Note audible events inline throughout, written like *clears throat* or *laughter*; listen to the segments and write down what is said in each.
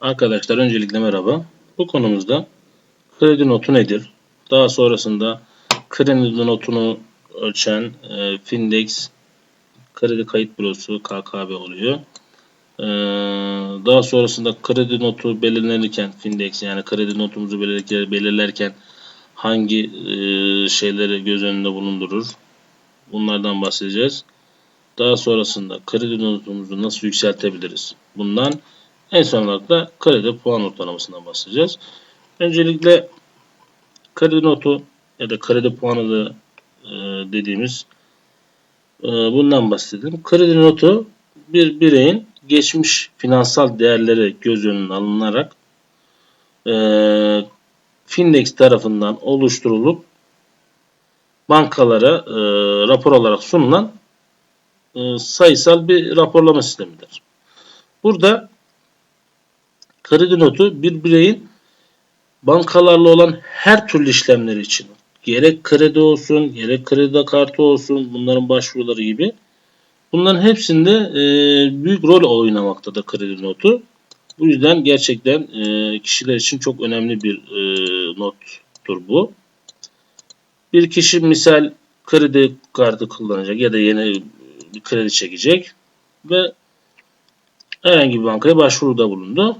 Arkadaşlar öncelikle merhaba. Bu konumuzda kredi notu nedir? Daha sonrasında kredi notunu ölçen e, Findex kredi kayıt bürosu KKB oluyor. E, daha sonrasında kredi notu belirlenirken Findex yani kredi notumuzu belirlerken, hangi e, şeyleri göz önünde bulundurur? Bunlardan bahsedeceğiz. Daha sonrasında kredi notumuzu nasıl yükseltebiliriz? Bundan en son olarak da kredi puan ortalamasından bahsedeceğiz. Öncelikle kredi notu ya da kredi puanı da e, dediğimiz e, bundan bahsedelim. Kredi notu bir bireyin geçmiş finansal değerleri göz önüne alınarak e, Findex tarafından oluşturulup bankalara e, rapor olarak sunulan e, sayısal bir raporlama sistemidir. Burada kredi notu bir bireyin bankalarla olan her türlü işlemleri için gerek kredi olsun, gerek kredi kartı olsun, bunların başvuruları gibi bunların hepsinde e, büyük rol oynamaktadır kredi notu. Bu yüzden gerçekten e, kişiler için çok önemli bir e, nottur bu. Bir kişi misal kredi kartı kullanacak ya da yeni bir kredi çekecek ve herhangi bir bankaya başvuruda bulundu.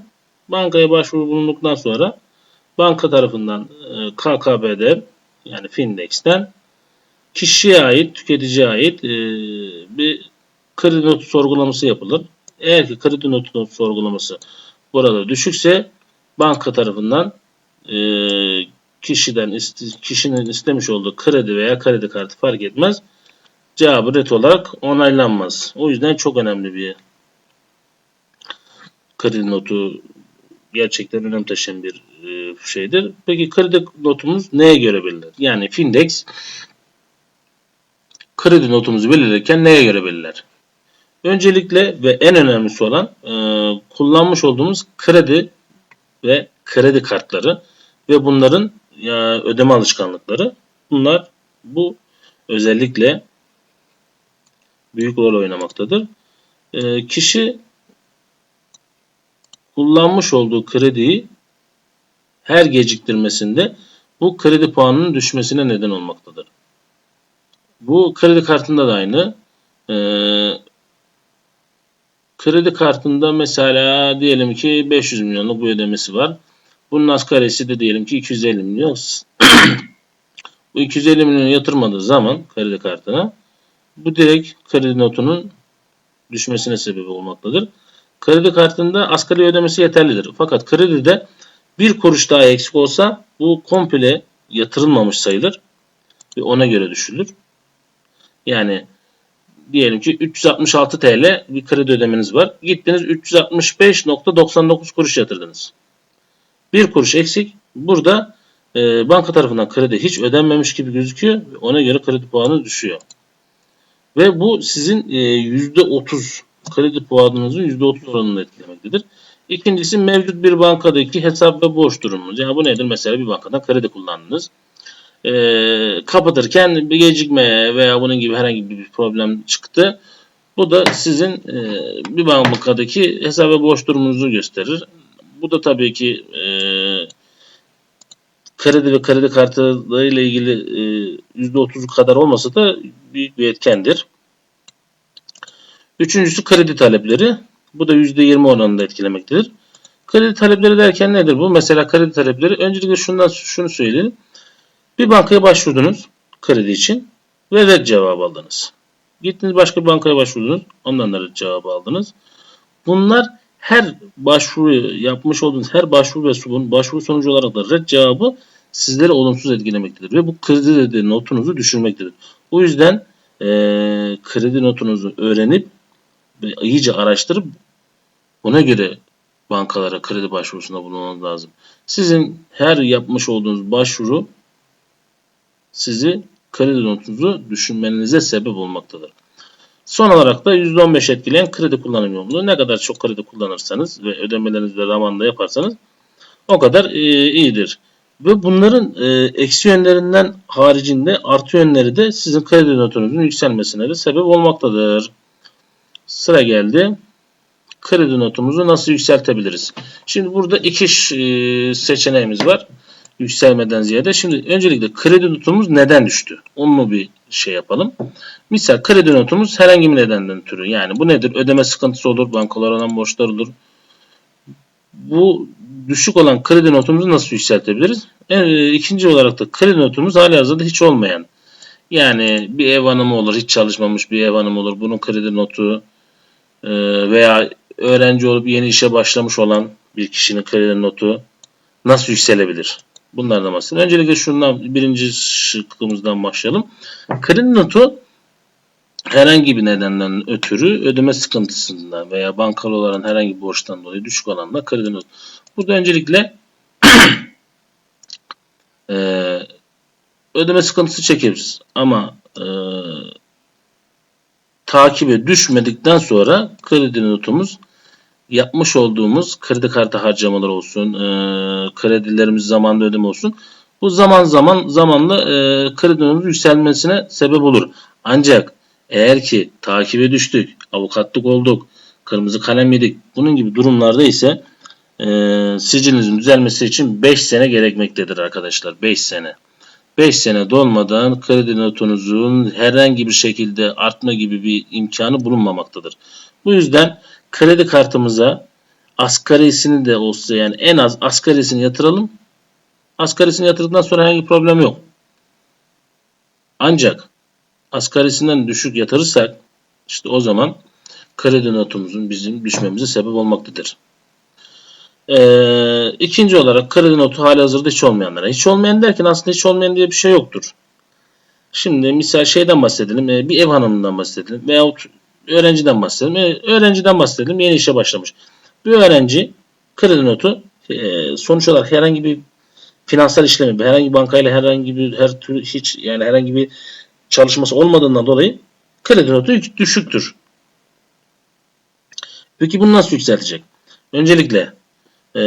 Bankaya başvuru bulunduktan sonra banka tarafından e, KKB'den yani Findex'ten kişiye ait, tüketiciye ait e, bir kredi notu sorgulaması yapılır. Eğer ki kredi notu sorgulaması burada düşükse banka tarafından e, kişiden kişinin istemiş olduğu kredi veya kredi kartı fark etmez. Cevabı ret olarak onaylanmaz. O yüzden çok önemli bir kredi notu gerçekten önem taşıyan bir e, şeydir. Peki kredi notumuz neye göre belirler? Yani Findex kredi notumuzu belirlerken neye göre belirler? Öncelikle ve en önemlisi olan e, kullanmış olduğumuz kredi ve kredi kartları ve bunların ya, ödeme alışkanlıkları. Bunlar bu özellikle büyük rol oynamaktadır. E, kişi kullanmış olduğu krediyi her geciktirmesinde bu kredi puanının düşmesine neden olmaktadır. Bu kredi kartında da aynı. Ee, kredi kartında mesela diyelim ki 500 milyonluk bir ödemesi var. Bunun asgarisi de diyelim ki 250 milyon. bu 250 milyon yatırmadığı zaman kredi kartına bu direkt kredi notunun düşmesine sebep olmaktadır. Kredi kartında asgari ödemesi yeterlidir. Fakat kredide bir kuruş daha eksik olsa bu komple yatırılmamış sayılır ve ona göre düşülür. Yani diyelim ki 366 TL bir kredi ödemeniz var. Gittiniz 365.99 kuruş yatırdınız. Bir kuruş eksik. Burada e, banka tarafından kredi hiç ödenmemiş gibi gözüküyor. Ona göre kredi puanı düşüyor. Ve bu sizin e, %30 kredi puanınızın %30 oranını etkilemektedir. İkincisi mevcut bir bankadaki hesap ve borç durumunuz. Yani bu nedir? Mesela bir bankadan kredi kullandınız. E, kapatırken bir gecikme veya bunun gibi herhangi bir problem çıktı. Bu da sizin e, bir bankadaki hesap ve borç durumunuzu gösterir. Bu da tabii ki e, kredi ve kredi kartı ile ilgili e, %30 kadar olmasa da büyük bir etkendir. Üçüncüsü kredi talepleri. Bu da %20 oranında etkilemektedir. Kredi talepleri derken nedir bu? Mesela kredi talepleri öncelikle şundan şunu söyleyelim. Bir bankaya başvurdunuz kredi için ve red cevabı aldınız. Gittiniz başka bir bankaya başvurdunuz. Ondan da red cevabı aldınız. Bunlar her başvuru yapmış olduğunuz her başvuru ve sunum, başvuru sonucu olarak da red cevabı sizleri olumsuz etkilemektedir. Ve bu kredi notunuzu düşürmektedir. O yüzden e, kredi notunuzu öğrenip iyice araştırıp ona göre bankalara kredi başvurusunda bulunmanız lazım. Sizin her yapmış olduğunuz başvuru sizi kredi notunuzu düşünmenize sebep olmaktadır. Son olarak da %15 etkileyen kredi kullanım yoğunluğu. Ne kadar çok kredi kullanırsanız ve ödemelerinizi de zamanında yaparsanız o kadar e, iyidir. Ve bunların e, eksi yönlerinden haricinde artı yönleri de sizin kredi notunuzun yükselmesine de sebep olmaktadır. Sıra geldi kredi notumuzu nasıl yükseltebiliriz? Şimdi burada iki e, seçeneğimiz var. Yükselmeden ziyade. Şimdi öncelikle kredi notumuz neden düştü? Onu bir şey yapalım. Misal kredi notumuz herhangi bir nedenden türü. Yani bu nedir? Ödeme sıkıntısı olur, bankalar olan borçlar olur. Bu düşük olan kredi notumuzu nasıl yükseltebiliriz? E, ikinci olarak da kredi notumuz hali hazırda hiç olmayan. Yani bir ev hanımı olur, hiç çalışmamış bir ev hanımı olur. Bunun kredi notu e, veya öğrenci olup yeni işe başlamış olan bir kişinin kredi notu nasıl yükselebilir? Bunlardan bahsedelim. Öncelikle şundan birinci şıkkımızdan başlayalım. Kredi notu herhangi bir nedenden ötürü ödeme sıkıntısından veya bankalı olan herhangi bir borçtan dolayı düşük olan da kredi notu. Burada öncelikle *clears throat* e, ödeme sıkıntısı çekebiliriz. Ama e, takibe düşmedikten sonra kredi notumuz yapmış olduğumuz kredi kartı harcamaları olsun, e, kredilerimiz zamanında ödeme olsun. Bu zaman zaman zamanla e, kredi notumuz yükselmesine sebep olur. Ancak eğer ki takibe düştük, avukatlık olduk, kırmızı kalem yedik, bunun gibi durumlarda ise e, sicilinizin düzelmesi için 5 sene gerekmektedir arkadaşlar. 5 sene. 5 sene dolmadan kredi notunuzun herhangi bir şekilde artma gibi bir imkanı bulunmamaktadır. Bu yüzden kredi kartımıza asgarisini de olsa yani en az asgarisini yatıralım. Asgarisini yatırdıktan sonra herhangi bir problem yok. Ancak asgarisinden düşük yatırırsak işte o zaman kredi notumuzun bizim düşmemize sebep olmaktadır. Ee, ikinci olarak kredi notu hali hazırda hiç olmayanlara. Hiç olmayan derken aslında hiç olmayan diye bir şey yoktur. Şimdi misal şeyden bahsedelim. E, bir ev hanımından bahsedelim. Veyahut öğrenciden bahsedelim. E, öğrenciden bahsedelim. Yeni işe başlamış. Bir öğrenci kredi notu e, sonuç olarak herhangi bir finansal işlemi, herhangi bir bankayla herhangi bir her türlü hiç yani herhangi bir çalışması olmadığından dolayı kredi notu düşüktür. Peki bunu nasıl yükseltecek? Öncelikle e,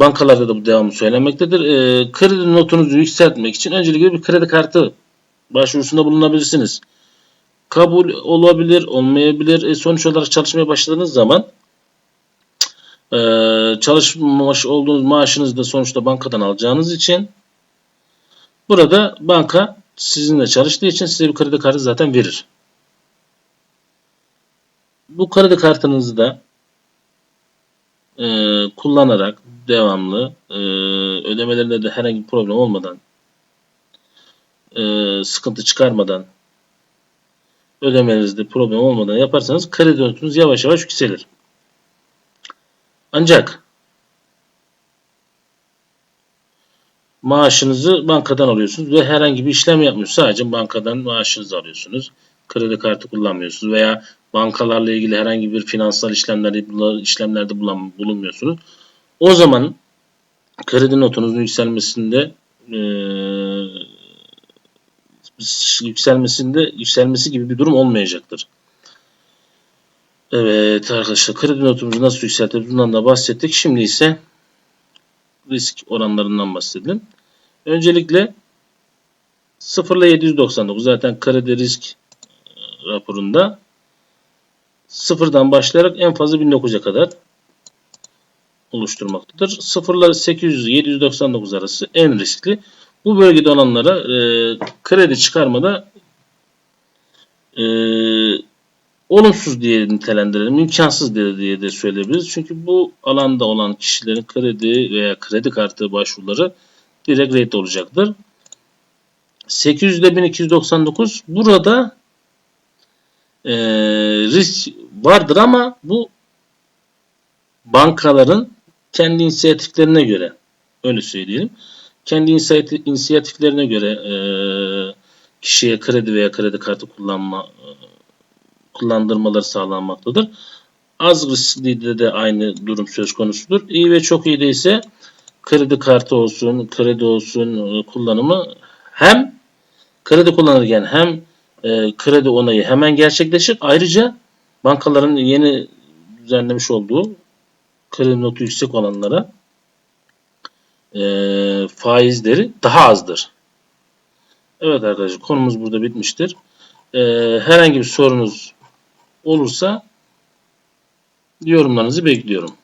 bankalarda da bu devamlı söylenmektedir. E, kredi notunuzu yükseltmek için öncelikle bir kredi kartı başvurusunda bulunabilirsiniz. Kabul olabilir, olmayabilir. E, sonuç olarak çalışmaya başladığınız zaman e, çalışmamış olduğunuz maaşınızı da sonuçta bankadan alacağınız için burada banka sizinle çalıştığı için size bir kredi kartı zaten verir. Bu kredi kartınızı da e, kullanarak devamlı e, ödemelerinde de herhangi bir problem olmadan e, sıkıntı çıkarmadan ödemelerinizde problem olmadan yaparsanız kredi notunuz yavaş yavaş yükselir. Ancak maaşınızı bankadan alıyorsunuz ve herhangi bir işlem yapmıyorsunuz. Sadece bankadan maaşınızı alıyorsunuz. Kredi kartı kullanmıyorsunuz veya bankalarla ilgili herhangi bir finansal işlemlerde, işlemlerde bulunmuyorsunuz. O zaman kredi notunuzun yükselmesinde e, yükselmesinde yükselmesi gibi bir durum olmayacaktır. Evet arkadaşlar kredi notumuzu nasıl yükseltiriz bundan da bahsettik. Şimdi ise risk oranlarından bahsedelim. Öncelikle 0 ile 799 zaten kredi risk raporunda sıfırdan başlayarak en fazla 1900'e kadar oluşturmaktadır. 0 ile 800 799 arası en riskli. Bu bölgede olanlara e, kredi çıkarmada e, olumsuz diye nitelendirelim, imkansız diye, diye de söyleyebiliriz. Çünkü bu alanda olan kişilerin kredi veya kredi kartı başvuruları direkt red olacaktır. 800 ile 1299 burada e, risk vardır ama bu bankaların kendi inisiyatiflerine göre öyle söyleyelim. Kendi inisiyatiflerine göre e, kişiye kredi veya kredi kartı kullanma e, kullandırmaları sağlanmaktadır. Az riskli de aynı durum söz konusudur. İyi ve çok iyi de ise kredi kartı olsun, kredi olsun e, kullanımı hem kredi kullanırken hem e, kredi onayı hemen gerçekleşir. Ayrıca bankaların yeni düzenlemiş olduğu kredi notu yüksek olanlara e, faizleri daha azdır. Evet arkadaşlar konumuz burada bitmiştir. E, herhangi bir sorunuz olursa Yorumlarınızı bekliyorum.